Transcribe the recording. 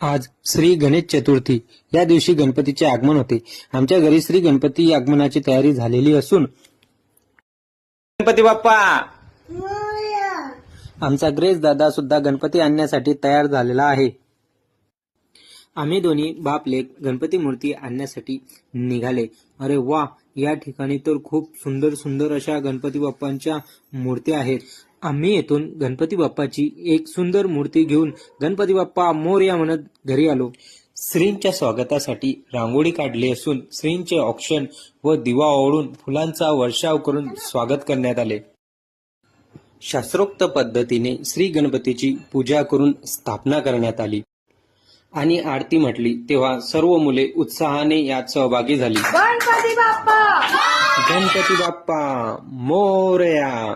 आज श्री गणेश चतुर्थी. या दिवशी गणपतीचे आगमन होते. आमच्या घरी श्री गणपती आगमनाची तयारी झालेली असून गणपती बाप्पा! आमचा ग्रेस दादा सुद्धा गणपती आणण्यासाठी तयार झालेला आहे. आम्ही दोन्ही बापले गणपती मूर्ती आणण्यासाठी निघाले. अरे वा! या ठिकाणी तर खूप सुंदर सुंदर अशा गणपती बाप्पांच्या मूर्त्या आहेत. आम्ही येथून गणपती बाप्पाची एक सुंदर मूर्ती घेऊन गणपती बाप्पा मोरया म्हणत घरी आलो. श्रींच्या स्वागतासाठी रांगोळी काढली असून श्रींचे ऑप्शन व दिवा ओढून फुलांचा वर्षाव करून स्वागत करण्यात आले. शास्त्रोक्त पद्धतीने श्री गणपतीची पूजा करून स्थापना करण्यात आली. आणि आरती म्हटली तेव्हा सर्व मुले उत्साहाने यात सहभागी झाली. गणपती बाप्पा! गणपती बाप्पा मोरया!